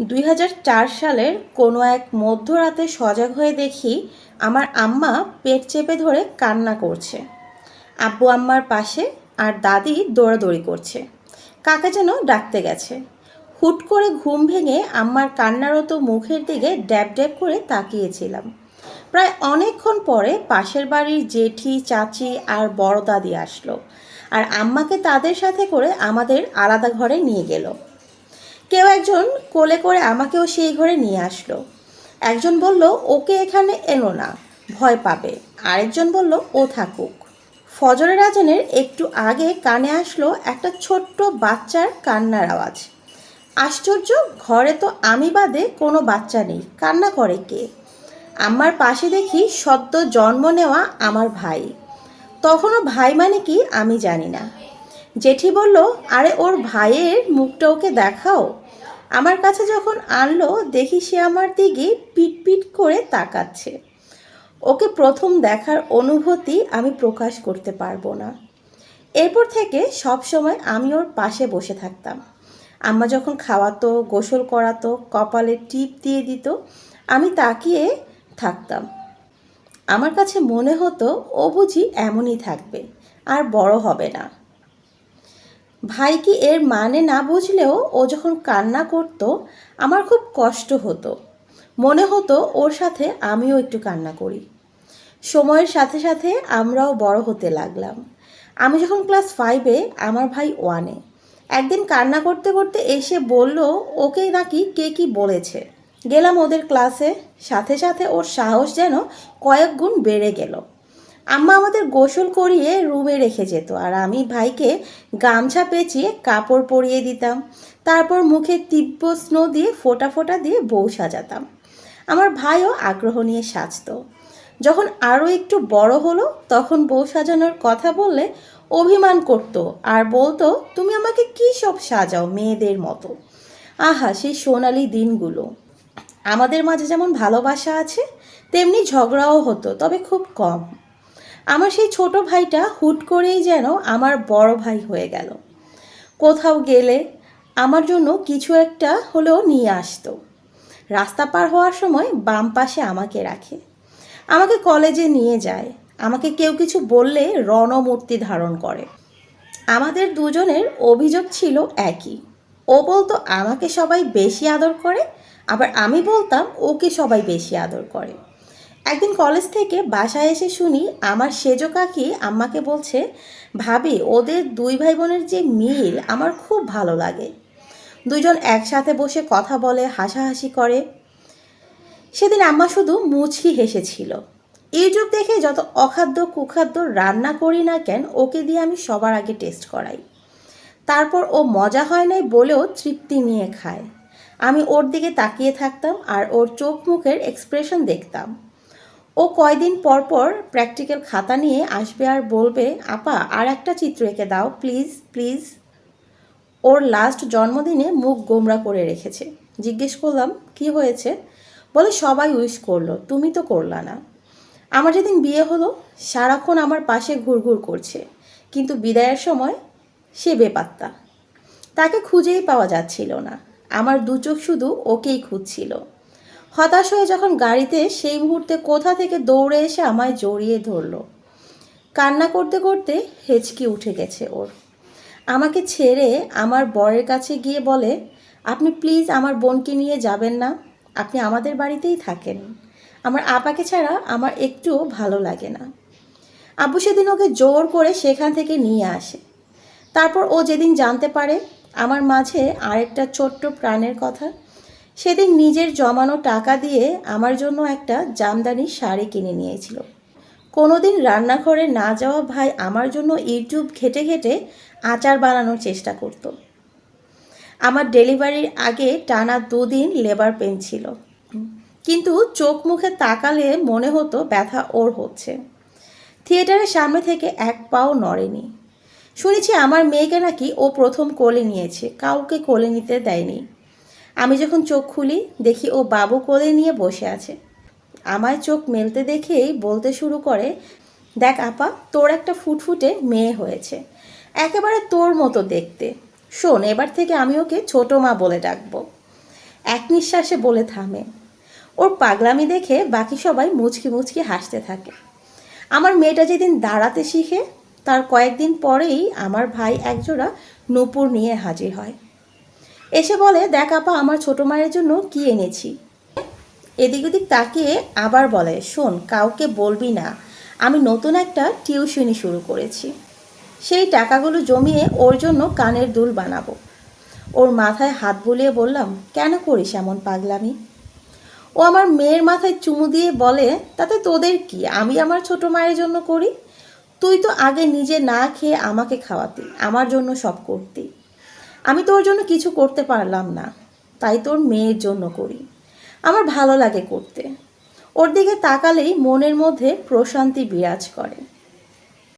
দুই হাজার চার সালের কোনো এক মধ্যরাতে সজাগ হয়ে দেখি আমার আম্মা পেট চেপে ধরে কান্না করছে। আব্বু আম্মার পাশে আর দাদি দৌড়াদৌড়ি করছে। কাকা যেন ডাকতে গেছে। হুট করে ঘুম ভেঙে আম্মার কান্নারত মুখের দিকে ড্যাব ড্যাব করে তাকিয়েছিলাম। প্রায় অনেকক্ষণ পরে পাশের বাড়ির জেঠি, চাচি আর বড় দাদি আসলো। আর আম্মাকে তাদের সাথে করে আমাদের আলাদা ঘরে নিয়ে গেল। কেউ একজন কোলে করে আমাকেও সেই ঘরে নিয়ে আসলো। একজন বলল, ওকে এখানে এনো না, ভয় পাবে। আরেকজন বলল, ও থাকুক। ফজরের আজানের একটু আগে কানে আসলো একটা ছোট্ট বাচ্চার কান্নার আওয়াজ। আশ্চর্য, ঘরে তো আমি বাদে কোনো বাচ্চা নেই, কান্না করে কে? আমার পাশে দেখি সদ্য জন্ম নেওয়া আমার ভাই। তখনও ভাই মানে কি আমি জানি না। জেঠি বলল, আরে ওর ভাইয়ের মুখটা ওকে দেখাও। আমার কাছে যখন আনলো, দেখি সে আমার দিকে পিট পিট করে তাকাচ্ছে। ওকে প্রথম দেখার অনুভূতি আমি প্রকাশ করতে পারব না। এরপর থেকে সব সময় আমি ওর পাশে বসে থাকতাম। আম্মা যখন খাওয়াতো, গোসল করাতো, কপালে টিপ দিয়ে দিত, আমি তাকিয়ে থাকতাম। আমার কাছে মনে হতো, ও বুঝি এমনই থাকবে, আর বড় হবে না। ভাই কি এর মানে না বুঝলেও ও যখন কান্না করতো, আমার খুব কষ্ট হতো। মনে হতো ওর সাথে আমিও একটু কান্না করি। সময়ের সাথে সাথে আমরাও বড় হতে লাগলাম। আমি যখন ক্লাস ফাইভে আমার ভাই ওয়ানে একদিন কান্না করতে করতে এসে বলল, ওকে নাকি কে কি বলেছে? গেলাম ওদের ক্লাসে সাথে সাথে ওর সাহস যেন কয়েক গুণ বেড়ে গেল। আম্মা আমাদের গোসল করিয়ে রুমে রেখে যেত আর আমি ভাইকে গামছা পেঁচিয়ে কাপড় পরিয়ে দিতাম। তারপর মুখে তীব্র স্নো দিয়ে ফোটা ফোটা দিয়ে বউ সাজাতাম। আমার ভাইও আগ্রহ নিয়ে সাজতো। যখন আরও একটু বড় হলো, তখন বউ সাজানোর কথা বললে অভিমান করত আর বলতো, তুমি আমাকে কী সব সাজাও মেয়েদের মতো? আহা, সেই সোনালি দিনগুলো। আমাদের মাঝে যেমন ভালোবাসা আছে, তেমনি ঝগড়াও হতো, তবে খুব কম। আমার সেই ছোট ভাইটা হুট করেই যেন আমার বড় ভাই হয়ে গেল। কোথাও গেলে আমার জন্য কিছু একটা হলেও নিয়ে আসতো। রাস্তা পার হওয়ার সময় বাম পাশে আমাকে রাখে। আমাকে কলেজে নিয়ে যায়। আমাকে কেউ কিছু বললে রণমূর্তি ধারণ করে। আমাদের দুজনের অভিযোগ ছিল একই। ও বলতো, আমাকে সবাই বেশি আদর করে। আবার আমি বলতাম, ওকে সবাই বেশি আদর করে। একদিন কলেজ থেকে বাসায় এসে শুনি আমার সেজো কাকি আম্মাকে বলছে, ভাবি, ওদের দুই ভাই বোনের যে মিল আমার খুব ভালো লাগে। দুজন একসাথে বসে কথা বলে, হাসাহাসি করে। সেদিন আম্মা শুধু মুচকি হেসেছিল। ইউটিউব দেখে যত অখাদ্য কুখাদ্য রান্না করি না কেন, ওকে দিয়ে আমি সবার আগে টেস্ট করাই। তারপর ও মজা হয় নাই বলেও তৃপ্তি নিয়ে খায়। আমি ওর দিকে তাকিয়ে থাকতাম আর ওর চোখ মুখের এক্সপ্রেশন দেখতাম। ও কয়দিন পর পর প্র্যাকটিক্যাল খাতা নিয়ে আসবে আর বলবে, আপা, আর একটা চিত্র এঁকে দাও প্লিজ প্লিজ ওর লাস্ট জন্মদিনে মুখ গোমরা করে রেখেছে। জিজ্ঞেস করলাম, কি হয়েছে? বলে, সবাই উইশ করল, তুমি তো করলা না। আমার যেদিন বিয়ে হলো, সারাক্ষণ আমার পাশে ঘুরঘুর করছে, কিন্তু বিদায়ের সময় সে বেপাত্তা। তাকে খুঁজেই পাওয়া যাচ্ছিল না। আমার দু চোখ শুধু ওকেই খুঁজছিল। হতাশ হয়ে যখন গাড়িতে সেই মুহূর্তে কোথা থেকে দৌড়ে এসে আমায় জড়িয়ে ধরলো। কান্না করতে করতে হেঁচকি উঠে গেছে ওর। আমাকে ছেড়ে আমার বরের কাছে গিয়ে বলে, আপনি প্লিজ আমার বোনকে নিয়ে যাবেন না। আপনি আমাদের বাড়িতেই থাকেন। আমার আপাকে ছাড়া আমার একটুও ভালো লাগে না। আব্বু সেদিন ওকে জোর করে সেখান থেকে নিয়ে আসে। তারপর ও যেদিন জানতে পারে, আমার মাঝে আরেকটা ছোট্ট প্রাণের কথা সেদিন নিজের জমানো টাকা দিয়ে আমার জন্য একটা জামদানি শাড়ি কিনে নিয়েছিল। কোনোদিন রান্নাঘরে না যাওয়া ভাই আমার জন্য ইউটিউব ঘেটে ঘেটে আচার বানানোর চেষ্টা করতো। আমার ডেলিভারির আগে টানা দুদিন লেবার পেন ছিল। কিন্তু চোখ মুখে তাকালে মনে হতো ব্যথা ওর হচ্ছে। থিয়েটারের সামনে থেকে এক পাও নড়েনি। শুনেছি আমার মেয়েকে নাকি ও প্রথম কোলে নিয়েছে, কাউকে কোলে নিতে দেয়নি। আমি যখন চোখ খুলি, দেখি ও বাবু কোলে নিয়ে বসে আছে। আমায় চোখ মেলতে দেখেই বলতে শুরু করে, দেখ আপা, তোর একটা ফুটফুটে মেয়ে হয়েছে। একেবারে তোর মতো দেখতে। শোন, এবার থেকে আমি ওকে ছোটো মা বলে ডাকবো। এক নিঃশ্বাসে বলে থামে। ওর পাগলামি দেখে বাকি সবাই মুচকি মুচকি হাসতে থাকে। আমার মেয়েটা যেদিন দাঁড়াতে শিখে, তার কয়েকদিন পরেই আমার ভাই একজোড়া নূপুর নিয়ে হাজির হয়। এসে বলে, দেখ আপা, আমার ছোটো মায়ের জন্য কি এনেছি? এদিক ওদিক তাকিয়ে আবার বলে, শোন, কাউকে বলবি না। আমি নতুন একটা টিউশনি শুরু করেছি। সেই টাকাগুলো জমিয়ে ওর জন্য কানের দুল বানাবো। ওর মাথায় হাত বুলিয়ে বললাম, কেন করিস এমন পাগলামি? ও আমার মেয়ের মাথায় চুমু দিয়ে বলে, তাতে তোদের কি? আমি আমার ছোট মায়ের জন্য করি? তুই তো আগে নিজে না খেয়ে আমাকে খাওয়াতি, আমার জন্য সব করতি। আমি তোর জন্য কিছু করতে পারলাম না, তাই তোর মেয়ের জন্য করি। আমার ভালো লাগে করতে। ওর দিকে তাকালেই মনের মধ্যে প্রশান্তি বিরাজ করে।